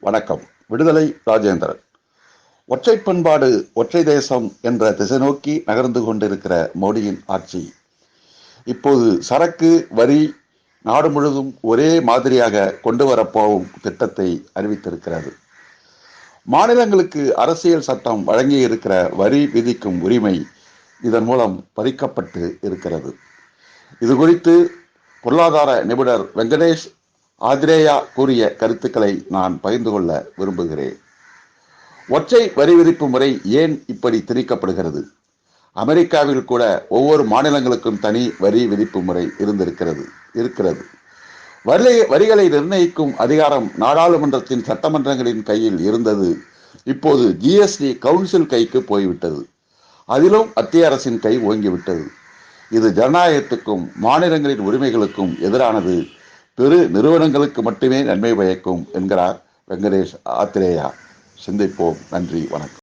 வணக்கம். விடுதலை ராஜேந்திரன். ஒற்றை பண்பாடு ஒற்றை தேசம் என்ற திசை நோக்கி நகர்ந்து கொண்டிருக்கிற மோடியின் ஆட்சி. இப்போது சரக்கு வரி நாடு முழுவதும் ஒரே மாதிரியாக கொண்டு வரப்போகும் திட்டத்தை அறிவித்திருக்கிறது. மாநிலங்களுக்கு அரசியல் சட்டம் வழங்கி இருக்கிற வரி விதிக்கும் உரிமை இதன் மூலம் பறிக்கப்பட்டு இருக்கிறது. இது குறித்து பொருளாதார நிபுணர் வெங்கடேஷ் ஆத்ரேயா கூறிய கருத்துக்களை நான் பகிர்ந்து கொள்ள விரும்புகிறேன். ஒற்றை வரி விதிப்பு முறை ஏன் இப்படி திணிக்கப்படுகிறது? அமெரிக்காவில் கூட ஒவ்வொரு மாநிலங்களுக்கும் தனி வரி விதிப்பு முறை இருந்திருக்கிறது இருக்கிறது. வரி வரிகளை நிர்ணயிக்கும் அதிகாரம் நாடாளுமன்றத்தின் சட்டமன்றங்களின் கையில் இருந்தது. இப்போது ஜிஎஸ்டி கவுன்சில் கைக்கு போய்விட்டது. அதிலும் மத்திய அரசின் கை ஓங்கிவிட்டது. இது ஜனநாயகத்துக்கும் மாநிலங்களின் உரிமைகளுக்கும் எதிரானது. பெரு நிறுவனங்களுக்கு மட்டுமே நன்மை பயக்கும் என்கிறார் வெங்கடேஷ் ஆத்திரேயா. சிந்திப்போம். நன்றி. வணக்கம்.